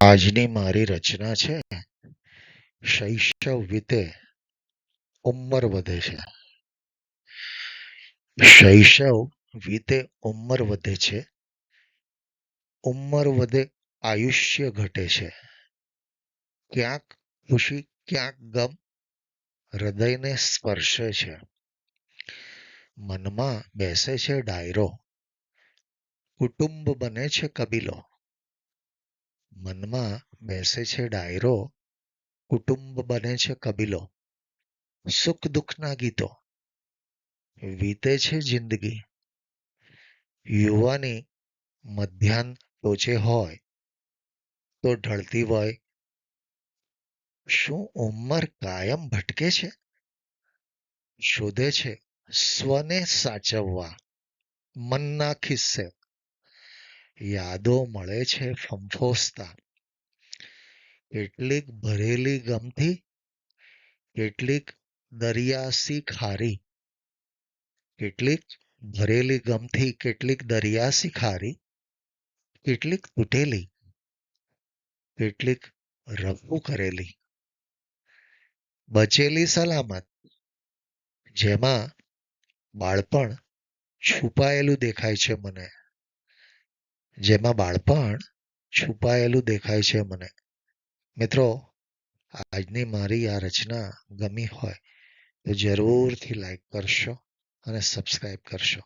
આજની મારી રચના છે શૈશવ વીતે ઉંમર વધે છે. શૈશવ વીતે ઉંમર વધે છે, ઉંમર વધે આયુષ્ય ઘટે છે. ક્યાંક ખુશી, ક્યાંક ગમ હૃદયને સ્પર્શે છે. મનમાં બેસે છે ડાયરો. કુટુંબ બને છે કબીલો. મનમાં બેસે છે ડાયરો, કુટુંબ બને છે કબીલો, સુખ દુઃખના ગીતો. વીતે છે જિંદગી. યુવાની મધ્યાહન ટોચે હોય તો ઢળતી હોય. શું ઉંમર કાયમ ભટકે છે? શોધે છે સ્વને સાચવવા. મનના ખિસ્સે. યાદો મળે છે ફંફોસતા. કેટલીક ભરેલી ગમથી, કેટલીક દરિયાસી ખારી. કેટલીક ભરેલી ગમથી, કેટલીક દરિયાસી ખારી, કેટલીક તૂટેલી, કેટલીક રફુ કરેલી. બચેલી સલામત, જેમાં બાળપણ છુપાયેલું દેખાય છે મને. જેમાં બાળપણ છુપાયેલું દેખાય છે મને. મિત્રો આજની મારી આ રચના ગમી હોય તો જરૂરથી લાઈક કરશો અને સબસ્ક્રાઈબ કરશો.